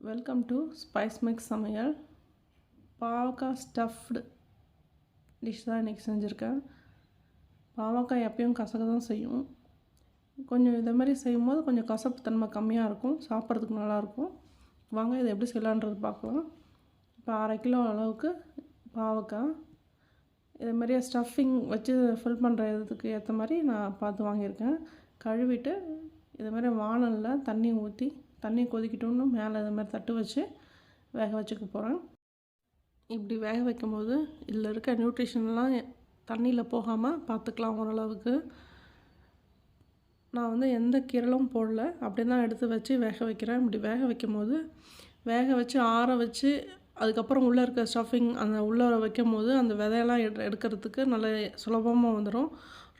Welcome to spice mix சமையல். பாவக்காய் stuffed dish தான் இன்றைக்கி செஞ்சுருக்கேன். பாவக்காய் எப்பயும் கசக தான் செய்யும். கொஞ்சம் இதை மாதிரி செய்யும்போது கொஞ்சம் கசப்பு தன்மை கம்மியாக இருக்கும். சாப்பிட்றதுக்கு நல்லாயிருக்கும். வாங்க இதை எப்படி செய்யலான்றது பார்க்கலாம். இப்போ அரை கிலோ அளவுக்கு பாவக்காய். இதே மாதிரியே ஸ்டஃபிங் வச்சு ஃபில் பண்ணுற இதுக்கு ஏற்ற மாதிரி நான் பார்த்து வாங்கியிருக்கேன். கழுவிட்டு இதே மாதிரி வானலில் தண்ணி ஊற்றி தண்ணி கொதிக்கிட்டோன்னு மேலே இது மாதிரி தட்டு வச்சு வேக வச்சுக்க போகிறேன் இப்படி வேக வைக்கும்போது இதில் இருக்க நியூட்ரிஷன்லாம் தண்ணியில் போகாமல் பார்த்துக்கலாம் ஓரளவுக்கு. நான் வந்து எந்த கீரலும் போடல. அப்படி தான் எடுத்து வச்சு வேக வைக்கிறேன். இப்படி வேக வைக்கும் போது வேக வச்சு ஆற வச்சு அதுக்கப்புறம் உள்ளே இருக்க ஸ்டஃபிங் அந்த உள்ளே வைக்கும் போது அந்த விதையெல்லாம் எடு எடுக்கிறதுக்கு நல்ல சுலபமாக வந்துடும்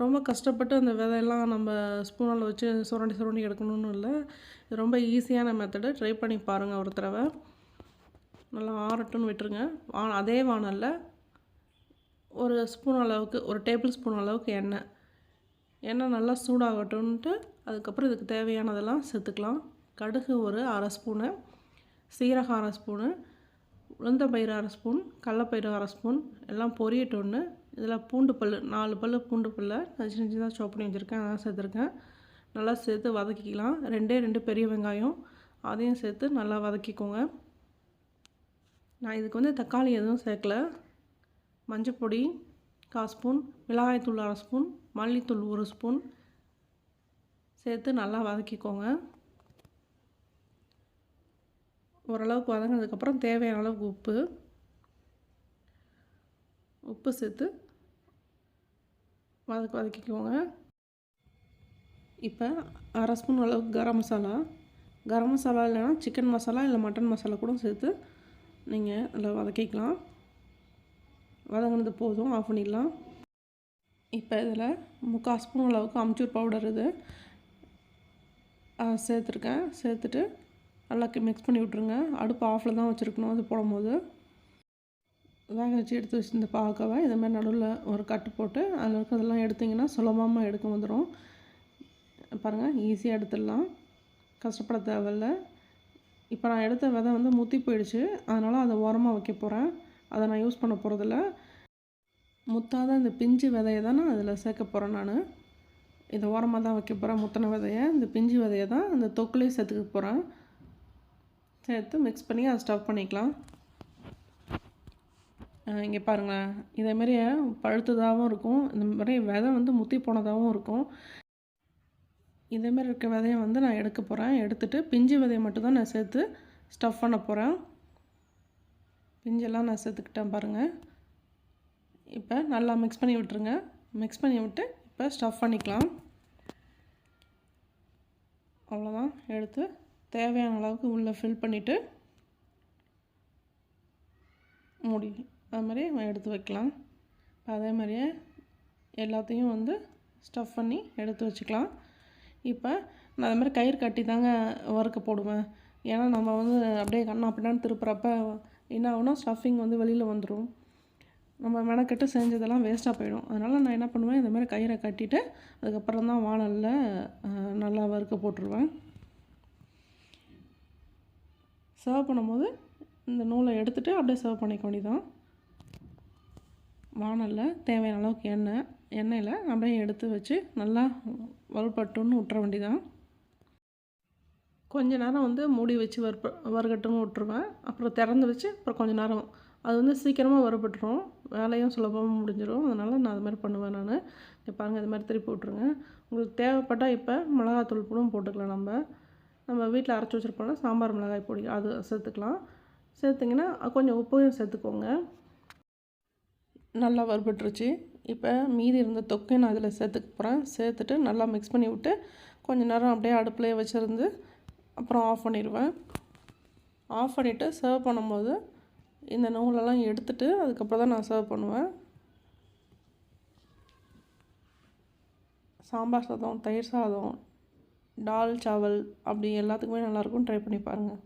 ரொம்ப கஷ்டப்பட்டு அந்த விதையெல்லாம் நம்ம ஸ்பூனில் வச்சு சுரண்டி சுரண்டி எடுக்கணும்னு இல்லை. இது ரொம்ப ஈஸியான மெத்தடு ட்ரை பண்ணி பாருங்கள் ஒரு தடவை. நல்லா ஆறட்டுன்னு விட்டுருங்க. வா அதே வானலில் ஒரு ஸ்பூன் அளவுக்கு ஒரு டேபிள் ஸ்பூன் அளவுக்கு எண்ணெய். எண்ணெய் நல்லா சூடாகட்டும்ன்ட்டு அதுக்கப்புறம் இதுக்கு தேவையானதெல்லாம் சேர்த்துக்கலாம். கடுகு ஒரு அரை ஸ்பூனு சீரகம் அரை ஸ்பூனு உளுந்தம்பயிறு அரை ஸ்பூன் கடலப்பயிறு அரை ஸ்பூன் எல்லாம் பொரியட்டோன்னு. இதில் பூண்டு பல் நாலு பல் பூண்டு பல்லை நான் சின்ன சின்னதாக சாப் பண்ணி வச்சுருக்கேன் அதான் சேர்த்துருக்கேன். நல்லா சேர்த்து வதக்கிக்கலாம். ரெண்டே ரெண்டு பெரிய வெங்காயம் அதையும் சேர்த்து நல்லா வதக்கிக்கோங்க. நான் இதுக்கு வந்து தக்காளி எதுவும் சேர்க்கல. மஞ்சப்பொடி கால் ஸ்பூன் மிளகாய்த்தூள் அரை ஸ்பூன் மல்லித்தூள் ஒரு ஸ்பூன். சேர்த்து நல்லா வதக்கிக்கோங்க. ஓரளவுக்கு வதங்கினதுக்கப்புறம் தேவையான அளவுக்கு உப்பு. உப்பு சேர்த்து வதக்க வதக்கிக்கோங்க இப்போ அரை ஸ்பூன் அளவுக்கு கரம் மசாலா. கரம் மசாலா இல்லைனா சிக்கன் மசாலா இல்லை மட்டன் மசாலா கூட சேர்த்து நீங்கள் அதில் வதக்கிக்கலாம். வதங்கினது போதும் ஆஃப் பண்ணிடலாம். இப்போ இதில் முக்கால் ஸ்பூன் அளவுக்கு அம்ச்சூர் பவுடர் இது சேர்த்துருக்கேன். சேர்த்துட்டு நல்லா மிக்ஸ் பண்ணி விட்ருங்க அடுப்பு ஆஃபில் தான் வச்சுருக்கணும். அது போடும்போது. வேக வச்சு எடுத்து வச்சுருந்த பாவக்காவை இது மாதிரி நடுவில் ஒரு கட்டு போட்டு அதில் இருக்கிறதெல்லாம் எடுத்திங்கன்னா சுலபமாக எடுக்க வந்துடும் பாருங்கள் ஈஸியாக எடுத்துடலாம். கஷ்டப்பட தேவையில்ல. இப்போ நான் எடுத்த விதை வந்து முத்தி போயிடுச்சு. அதனால் அதை ஓரமாக வைக்க போகிறேன் அதை நான் யூஸ் பண்ண போகிறதில்ல முத்தாத இந்த பிஞ்சு விதையை தான் நான் அதில் சேர்க்க போகிறேன் நான். இதை ஓரமாக தான் வைக்க போகிறேன் முத்தனை விதையை. இந்த பிஞ்சு விதையை தான் அந்த தொக்குலேயே சேர்த்துக்க போகிறேன் சேர்த்து மிக்ஸ் பண்ணி அதை ஸ்டவ் பண்ணிக்கலாம். இங்கே பாருங்களேன். இதேமாரி பழுத்ததாகவும் இருக்கும். இந்த மாதிரி விதை வந்து முத்தி போனதாகவும் இருக்கும். இதேமாரி இருக்க விதையை வந்து நான் எடுக்க போகிறேன் எடுத்துகிட்டு பிஞ்சு விதையை மட்டும்தான் நான் சேர்த்து ஸ்டஃப் பண்ண போகிறேன் பிஞ்செல்லாம் நான் சேர்த்துக்கிட்டேன் பாருங்கள் இப்போ நல்லா மிக்ஸ் பண்ணி விட்டுருங்க. மிக்ஸ் பண்ணி விட்டு இப்போ ஸ்டஃப் பண்ணிக்கலாம். அவ்வளோதான் எடுத்து தேவையான அளவுக்கு உள்ளே ஃபில் பண்ணிவிட்டு மூடி அது மாதிரி எடுத்து வைக்கலாம். அதே மாதிரியே எல்லாத்தையும் வந்து ஸ்டஃப் பண்ணி எடுத்து வச்சுக்கலாம். இப்போ நான் அது மாதிரி கயிறு கட்டி தாங்க ஒர்க்கு போடுவேன். ஏன்னா நம்ம வந்து அப்படியே கண்ணா அப்படின்னு திருப்புறப்ப என்ன ஆகுனா ஸ்டஃபிங் வந்து வெளியில் வந்துடும் நம்ம மெனக்கெட்டு செஞ்சதெல்லாம் வேஸ்ட்டாக போயிடும். அதனால் நான் என்ன பண்ணுவேன் இந்த மாதிரி கயிறை கட்டிட்டு அதுக்கப்புறம் தான் வானலில் நல்லா வறுக்க போட்டுருவேன். சர்வ் பண்ணும்போது இந்த நூலை எடுத்துகிட்டு அப்படியே சர்வ் பண்ணிக்க வேண்டியதான் வானலில் தேவையான அளவுக்கு எண்ணெய் எண்ணெயில் அப்படியே எடுத்து வச்சு நல்லா வறுபட்டுன்னு விட்டுற வேண்டியதான் கொஞ்ச நேரம் வந்து மூடி வச்சு வறுப்ப வறுகட்டுன்னு விட்டுருவேன் அப்புறம் திறந்து வச்சு அப்புறம் கொஞ்சம் நேரம் அது வந்து சீக்கிரமாக வறுபட்டுரும். வேலையும் சுலபமாக முடிஞ்சிடும் அதனால் நான் அது மாதிரி பண்ணுவேன் நான். இப்போ பாருங்கள் இது மாதிரி திருப்பி விட்ருங்க உங்களுக்கு தேவைப்பட்டால் இப்போ மிளகாத்தூள் கூட போட்டுக்கலாம் நம்ம. நம்ம வீட்டில் அரைச்சி வச்சுருப்போம்னா சாம்பார் மிளகாய் பொடி அது சேர்த்துக்கலாம். சேர்த்திங்கன்னா கொஞ்சம் உப்பையும் சேர்த்துக்கோங்க. நல்லா வறுபட்டுருச்சு. இப்போ மீதி இருந்த தொக்கையும் நான் அதில் சேர்த்துக்க போகிறேன். சேர்த்துட்டு நல்லா மிக்ஸ் பண்ணி விட்டு கொஞ்சம் நேரம் அப்படியே அடுப்புலேயே வச்சுருந்து அப்புறம் ஆஃப் பண்ணிடுவேன். ஆஃப் பண்ணிவிட்டு சர்வ் பண்ணும்போது இந்த நூலெல்லாம் எடுத்துட்டு அதுக்கப்புறம் தான் நான் சர்வ் பண்ணுவேன். சாம்பார் சாதம் தயிர் சாதம் டால் சாவல் அப்படி எல்லாத்துக்குமே நல்லாயிருக்கும் ட்ரை பண்ணி பாருங்கள்